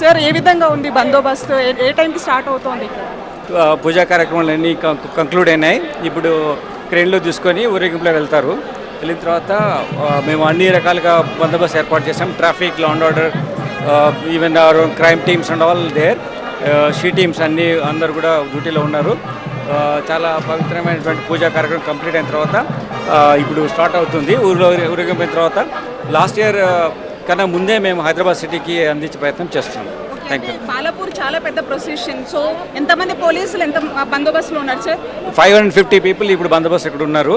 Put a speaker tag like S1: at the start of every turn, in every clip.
S1: Sir ఏ విధంగా ఉంది బందోబస్తు? ఏ- ఏ టైంకి స్టార్ట్ అవుతోంది
S2: పూజా కార్యక్రమాలు అన్నీ కంక్లూడ్ అయినాయి. ఇప్పుడు క్రెయిన్లో తీసుకొని ఊరేగింపులో వెళ్తారు. వెళ్ళిన తర్వాత మేము అన్ని రకాలుగా బందోబస్తు ఏర్పాటు చేసాం traffic law and order even our crime teams and all there she teams అన్నీ అందరు కూడా డ్యూటీలో ఉన్నారు. చాలా పవిత్రమైనటువంటి పూజా కార్యక్రమం కంప్లీట్ అయిన తర్వాత ఇప్పుడు స్టార్ట్ అవుతుంది. ఊరిలో ఊరేగింపు తర్వాత లాస్ట్ ఇయర్ కన్నా ముందే మేము హైదరాబాద్ సిటీకి అందించే ప్రయత్నం చేస్తున్నాం. థ్యాంక్ యూ
S1: బాలాపూర్ చాలా పెద్ద ప్రొసెషన్ సో ఎంతమంది పోలీసులు ఎంత బందోబస్తులో ఉన్నారు sir
S2: five hundred fifty people ఇప్పుడు బందోబస్తు ఇక్కడ ఉన్నారు.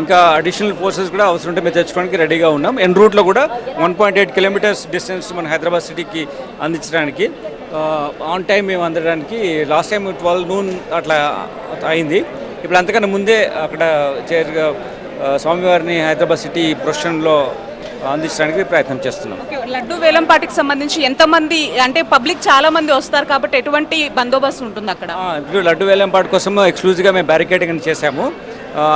S2: ఇంకా అడిషనల్ ఫోర్సెస్ కూడా అవసరం ఉంటే మేము తెచ్చుకోవడానికి రెడీగా ఉన్నాం. ఎన్ రూట్లో కూడా one point eight kilometres distance మన హైదరాబాద్ సిటీకి అందించడానికి ఆన్ టైం మేము అందడానికి లాస్ట్ టైం ట్వెల్వ్ నూన్ అట్లా అయింది. ఇప్పుడు అంతకన్నా ముందే అక్కడ చేరుగా స్వామివారిని హైదరాబాద్ సిటీ ప్రొఫెషన్లో అందించడానికి ప్రయత్నం చేస్తున్నాం.
S1: ఓకే లడ్డు వేలంపాటికి సంబంధించి ఎంతమంది అంటే పబ్లిక్ చాలా మంది వస్తారు కాబట్టి ఎటువంటి బందోబస్తు ఉంటుంది అక్కడ?
S2: ఇప్పుడు లడ్డు వేలంపాటు కోసం ఎక్స్క్లూజివ్గా మేము బ్యారికేడింగ్ చేశాము.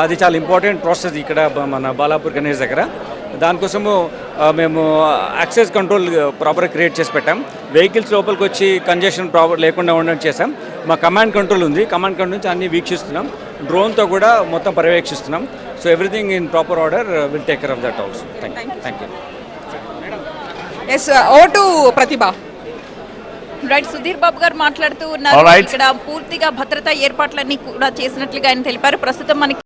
S2: అది చాలా ఇంపార్టెంట్ ప్రాసెస్ ఇక్కడ మన బాలాపూర్ గణేష్ దగ్గర. దానికోసము మేము యాక్సెస్ కంట్రోల్ ప్రాపర్గా క్రియేట్ చేసి పెట్టాం. వెహికల్స్ లోపలికి వచ్చి కంజెషన్ ప్రాపర్ లేకుండా ఉండడం చేసాం మా కమాండ్ కంట్రోల్ ఉంది. కమాండ్ కంట్రోల్ నుంచి అన్ని వీక్షిస్తున్నాం. డ్రోన్తో కూడా మొత్తం పర్యవేక్షిస్తున్నాం. So everything in proper order will take care of that also thank you thank you
S1: S O to Pratibha.
S3: Right Sudheer Babu garu మాట్లాడుతూ ఉన్నారు. ఇక్కడ పూర్తిగా భద్రతా ఏర్పాట్లన్నీ కూడా చేసినట్లుగా ఆయన తెలిపారు. ప్రస్తుతం మనకి